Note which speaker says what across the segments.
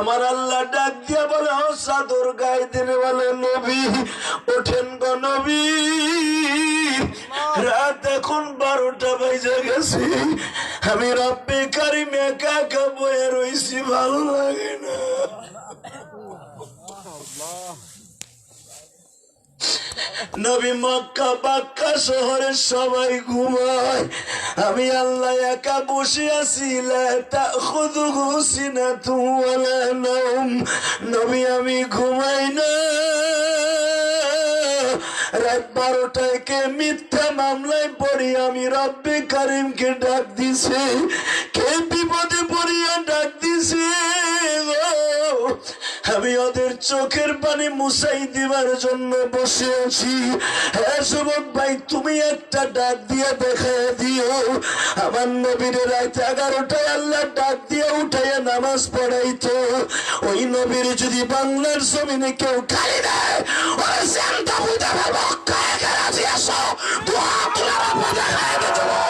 Speaker 1: আমার আল্লাহ ডাক দিয়া বলে ও চাদর গায়ে দিনে বলে নবী ওঠেন গো নবী। রাত এখন বারোটা বেজে গেছি। আমি রব্বে নবী মক্কা বাক্কা শহরে সবাই ঘুমায়। আমি আল্লাহ একা বসে আছি, লা তাখুযুহু সিনাতুন ওয়ালা নাওম। নবী, আমি ঘুমাই না। রাত বারোটায় মিথ্যা মামলায় পড়ি, আমি রব্বে কারিমকে ডাক দিছে। কে বিপদে চোখের পানি মুসাই দিবার জন্য বসে আছি। হ্যাঁ যুবক ভাই, তুমি একটা ডাক দিয়ে দেখা দিও। আমার নবীর রাত এগারোটায় আল্লাহ ডাক দিয়ে উঠাইয়া নামাজ পড়াইতো। ওই নবীর যদি বাংলার জমিনে কেউ খালি দেয় জ্যান্ত বুঝে ফেলব কায়ে গেরাজি আসো দোয়া তোলার আপনাদের খায় দেবো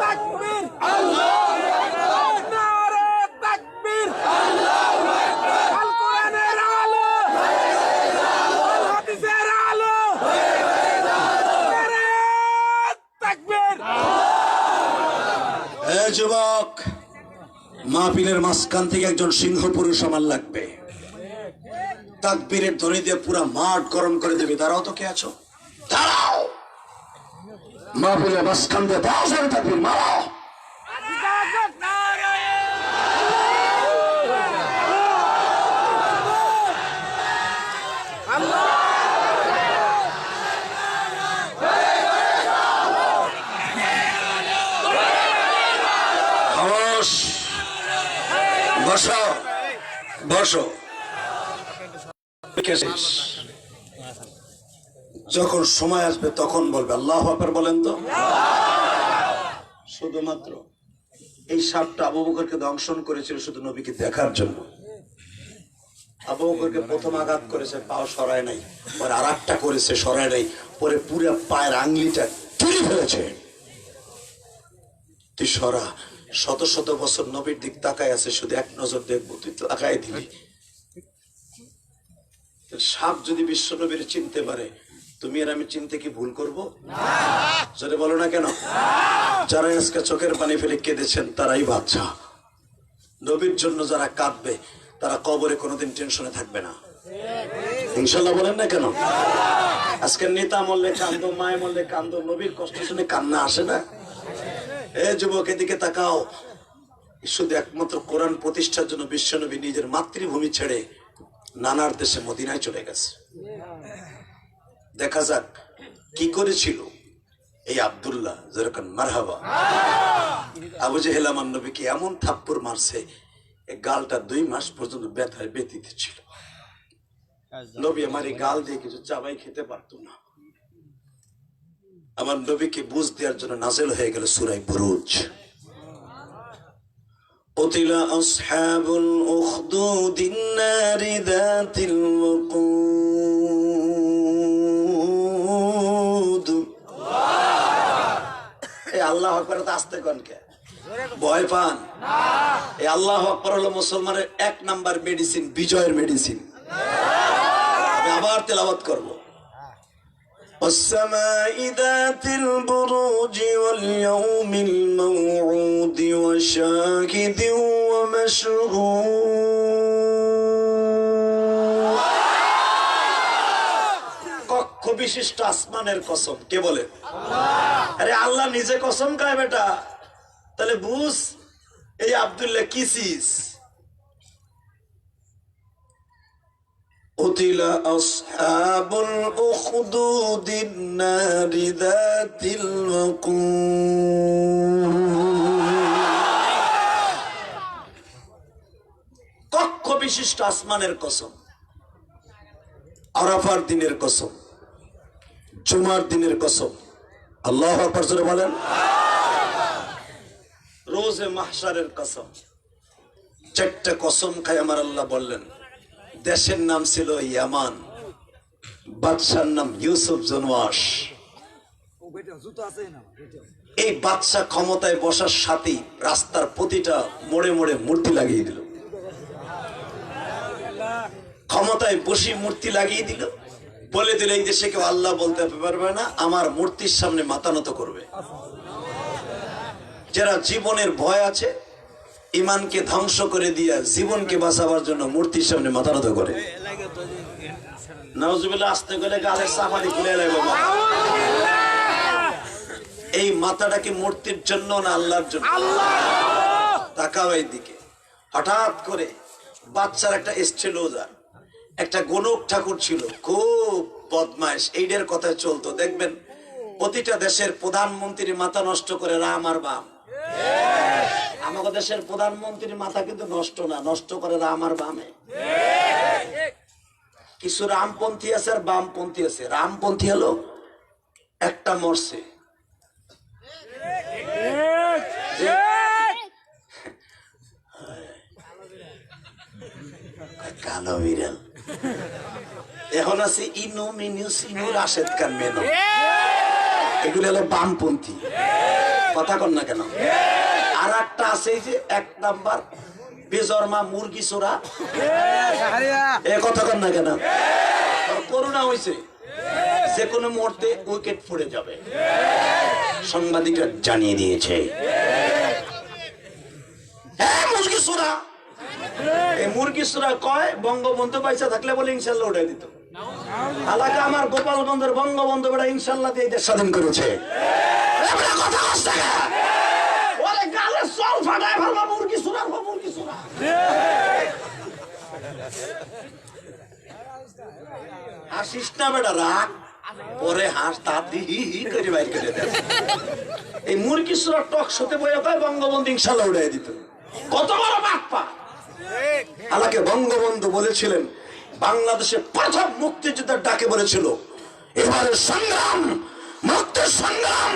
Speaker 2: তাকবীর আল্লাহু নারে তাকবীর আল্লাহু আকবার আল কোরআনের আলো আল হাদিসের আলো নারে তাকবীর
Speaker 1: এ যুবক, মাহফিলের মাঝখান থেকে একজন সিংহ পুরুষ আমার লাগবে। তাকবীরের ধ্বনি দিয়ে পুরা মাঠ গরম করে দেবে। দাঁড়াও তো, কে আছো? দাঁড়াও! মাহফিলের মাঝখান দিয়ে দাও তাকবীর, মারাও! বসো। বসো। যখন সময় আসবে তখন বলবে, আল্লাহ আকবার বলেন তো। শুধুমাত্র এই সাপটা আবু দংশন করেছিল শুধু নবীকে দেখার জন্য। আবু প্রথম আঘাত করেছে, পাও সরায় নাই, পরে আর একটা করেছে, সরায় নাই, পরে পুরো পায়ের আঙ্গুলিটা তুলে ফেলেছে। তুই সরা। শত শত বছর নবীর দিক তাকায় আছে, শুধু এক নজর দেখব, তুই তাকায় দিলি সাপ যদি বিশ্ব নবীর চিনতে পারে, তুমি আর আমি চিনতে কি ভুল করব? যদি বলো না কেন? যারা আজকে চোখের পানি ফেলে কেঁদেছেন, তারাই বাচ্চা নবীর জন্য যারা কাঁদবে, তারা কবরে কোনোদিন টেনশনে থাকবে না। ইনশাল্লাহ বলেন না কেন? আজকে নেতা মরলে কান্দ, মায় মরলে কান্দ, নবীর কষ্ট শুনে কান্না আসে না। এ যুবক, এদিকে তাকাও। শুধু একমাত্র কোরআন প্রতিষ্ঠার জন্য বিশ্বনবী নিজের মাতৃভূমি ছেড়ে নানার দেশে মদিনায় চলে গেছে। দেখা যাক কি করেছিল এই আব্দুল্লাহ, যেরকম মারহাবা। আবু জেহেল আমার নবীকে এমন থাপ্পর মারছে গালটা দুই মাস পর্যন্ত ব্যথায় ব্যতীত ছিল। নবী আমার এই গাল দিয়ে কিছু চাবাই খেতে পারতো না আমার নবীকে বুঝ দেওয়ার জন্য নাজেল হয়ে গেল সুরাই বুরুজ قتل أصحاب الأخدود النار ذات الوقود এই আল্লাহ আকবর তো আসতে কনকে ভয় পান এই আল্লাহ আকবর হলো মুসলমানের এক নাম্বার মেডিসিন বিজয়ের মেডিসিন আমি আবার তেলাবাত করবো والسماء ذات البروج واليوم الموعود وشاهد ومشهود কক্ষ বিশিষ্ট আসমানের কসম কে বলে আরে আল্লাহ নিজে কসম খায় বেটা তাহলে বুঝ এই আব্দুল্লাহ কিসিস قتل أصحاب الأخدود النار ذات الوقود কক্ষ বিশিষ্ট আসমানের কসম আরাফার দিনের কসম জুমার দিনের কসম আল্লাহ আকবার জোরে বলেন রোজে মাহশারের কসম চারটা কসম খাই আমার আল্লাহ বললেন দেশের নাম ছিল ইয়ামান। বাদশার নাম ইউসুফ জনওয়াস এই বাচ্চা ক্ষমতায় বসার সাথেই রাস্তার প্রতিটা মোড়ে মোড়ে মূর্তি লাগিয়ে দিল। ক্ষমতায় বসে মূর্তি লাগিয়ে দিল। বলে দিল, এই দেশে কেউ আল্লাহ বলতে পারবে না, আমার মূর্তির সামনে মাতানত করবে। যারা জীবনের ভয় আছে ইমানকে ধ্বংস করে দিয়া জীবনকে বাঁচাবার জন্য মূর্তির সামনে মাথা নত করে। আসতে গেলে গালের সাফারি খুলে লাগবে এই মাথাটাকে মূর্তির জন্য না আল্লাহর জন্য? তাকাও দিকে হঠাৎ করে বাচ্চার একটা এস্ট্রেলোজার একটা গণক ঠাকুর ছিল, খুব বদমাইশ। এইটার কথায় চলতো, দেখবেন, প্রতিটা দেশের প্রধানমন্ত্রীর মাথা নষ্ট করে রাম আর বাম। আমাদের দেশের প্রধানমন্ত্রীর মাথা কিন্তু নষ্ট না, নষ্ট করে রাম আর বামে। কিছু রামপন্থী আছে আর বামপন্থী আছে। রামপন্থী হলো একটা মরছে। কালো বিড়াল। এখন আছে ইনু, মিনু, সিনু, রাশেদ খান, মেনু। এগুলো হলো বামপন্থী। কথা কন না কেন? আর একটা আছে যে, এক নাম্বার, বেজর্মা মুরগি চোরা। এ কথা কন না কেন? করোনা হয়েছে যে কোনো মুহূর্তে উইকেট পড়ে যাবে। সাংবাদিকরা জানিয়ে দিয়েছে। মুরগি বঙ্গবন্ধু পয়সা থাকলে বলে ইনশাল্লাহ দিত। আমার বঙ্গবন্ধু বেড়া ইনশাল্লাহ দিয়ে দেশ স্বাধীন করেছে। কথা হচ্ছে না। ওরে গালে চল ফাটায় ভালো মুরগি মুরগি না বেটা, রাগ। পরে হাস তাতি হি হি করে বাইর করে দেয়। এই মুরগি টক শোতে বয়ে কয়, বঙ্গবন্ধু ইনশাল্লাহ উড়াই দিত। কত বড় বাপ পা। আমাকে বঙ্গবন্ধু বলেছিলেন, বাংলাদেশে প্রথম মুক্তিযুদ্ধের ডাকে বলেছিল, এবারে সংগ্রাম মুক্তির সংগ্রাম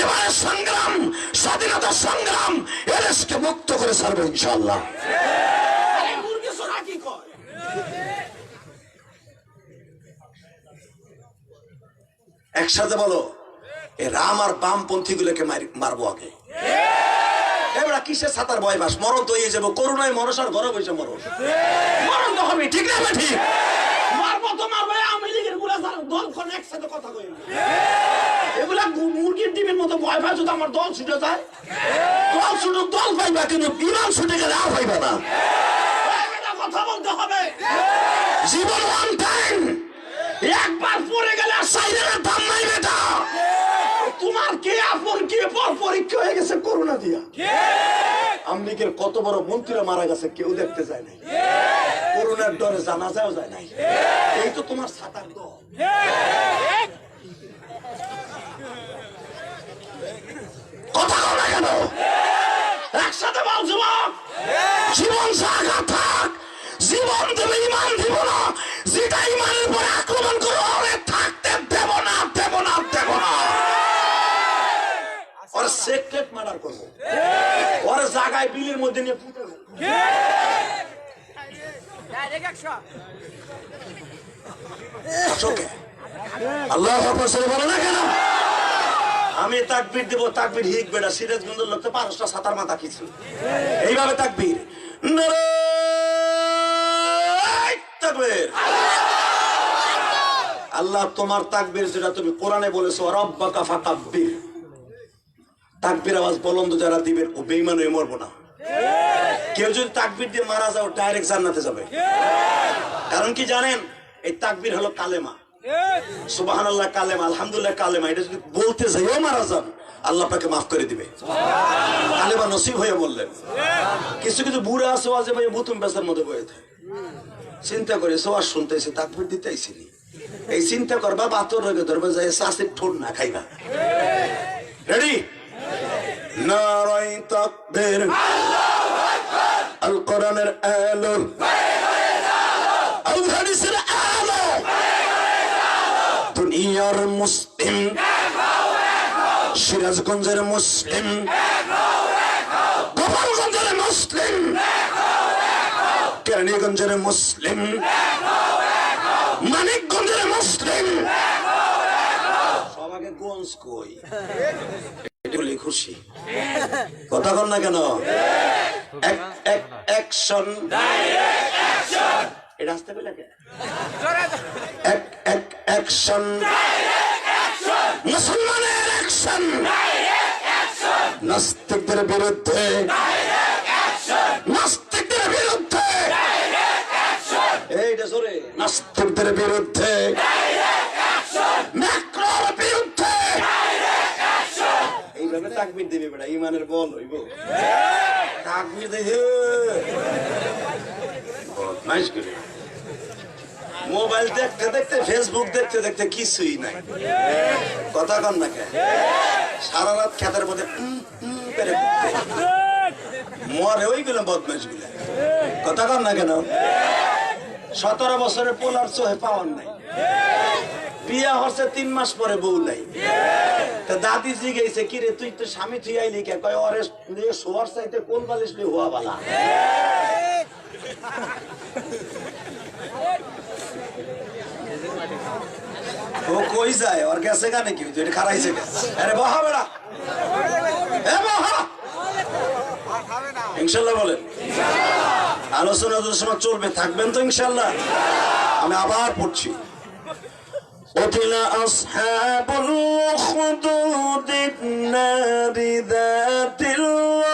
Speaker 1: এবারে সংগ্রাম স্বাধীনতা সংগ্রাম এদেশকে মুক্ত করে ছাড়বো ইনশাল্লাহ? একসাথে বলো এ রাম আর বামপন্থী গুলোকে মারবো আগে। এবার কিসের সাতার বয় বাস? মরণ তো ইয়ে যাব করুণায় মরস আর ঘরে বসে মরস। মরণ তো হবে ঠিক না ঠিক মারবো তো মারবো এই আওয়ামী লীগেরগুলা যারা দল খন একসাথে কথা কই না। এগুলা মুরগির ডিমের মতো ভয় পায় যদি আমার দল ছুটে যায়। দল ছুটুক দল পাইবা কিন্তু ইমান ছুটে গেলে আর পাইবা না। কথা বলতে হবে। জীবন ওয়ান টাইম একবার পড়ে গেলে আর সাইডের দাম নাই বেটা। তোমার কে আপন কে পর পরীক্ষা হয়ে গেছে করোনা দিয়া। আমলিকের কত বড় মন্ত্রীরা মারা গেছে কেউ দেখতে যায় নাই। করোনার ডরে জানা যাও যায় নাই। এই! তো তোমার সাতার দল কথা বলো না কেন? একসাথে বল যুবক। জীবন জাগা থাক জীবন দেবে ইমান দিব না। যেটা ইমানের উপরে আক্রমণ করো ওরে থাকতে দেব না দেব না দেব না। ওর সেক্রেট মার্ডার করব। ওর জায়গায় বিলের মধ্যে নিয়ে পুঁতে আমি তাকবির দেবো, তাকবির হিক বেটা সিরাজগঞ্জের লোক তো পাঁচটা সাতার মাথা কিছু এইভাবে তাকবির। আল্লাহ, তোমার তাকবির যেটা তুমি কোরআনে বলেছ রব্বা কাফা তাকবির তাকবির আওয়াজ বলন্দ যারা দিবেন, ও বেইমান হয়ে মরবো না। কেউ যদি তাকবির দিয়ে মারা যাও ডাইরেক্ট জান্নাতে যাবে। কারণ কি জানেন? এই তাকবির হলো কালেমা। সুবাহান আল্লাহ কালেমা, আলহামদুলিল্লাহ, কালেমা। এটা যদি বলতে যাইও মারা যান, আল্লাহ আপনাকে মাফ করে দিবে। কালেমা নসিব হয়ে বললেন। কিছু কিছু বুড়া আছে আছে ভাই বুতুম বেসার মধ্যে বয়ে থাকে। চিন্তা করে সোয়ার শুনতেছে, তাকবির দিতে আইসিনি এই চিন্তা করবা বাতর ধরবে, যাই ঠোঁট না খাইবা। রেডি নারাই তাকবীর। আল কোরআনের আলো আল হাদিসের আলো। দুনিয়ার মুসলিম। সিরাজগঞ্জের মুসলিম। গোপালগঞ্জের মুসলিম। কেরানীগঞ্জের মুসলিম। মানিকগঞ্জের মুসলিম। খুশি কথা কন না কেন? এক- অ্যাকশন এটা আসতে মুসলমানের অ্যাকশন নাস্তিকদের বিরুদ্ধে নাস্তিকদের বিরুদ্ধে এইটা সরে নাস্তিকদের বিরুদ্ধে ম্যাক্রোর বিরুদ্ধে এইভাবে তাকবির দিবি বেটা, ইমানের বল হইব। তাকবির দেখে বদমাইশ করে। মোবাইল দেখতে দেখতে ফেসবুক দেখতে দেখতে কিছুই নাই। কথা কন না কে? সারা রাত খেতের মধ্যে। মরে ওইগুলো বদমাইশগুলো। কথা কন না কেন? সতেরো বছরের পোলার চোহে পাওয়ার নাই। বিয়া হচ্ছে তিন মাস পরে বউ নাই। তা দাদি জিগেছে কি রে তুই তো স্বামী তুই আইলি কে? কয়, অরে নিয়ে শোয়ার চাইতে কোন বালিশ নিয়ে হওয়া বালা? ও কই যায়? ওর গেছে গানে কি? তুই খারাইছে আরে, বহা বেড়া। এ ইনশাল্লাহ বলেন। আলোচনা সময় চলবে, থাকবেন তো ইনশাল্লাহ। আমি আবার পড়ছি। قتل أصحاب الأخدود النار ذات الوقود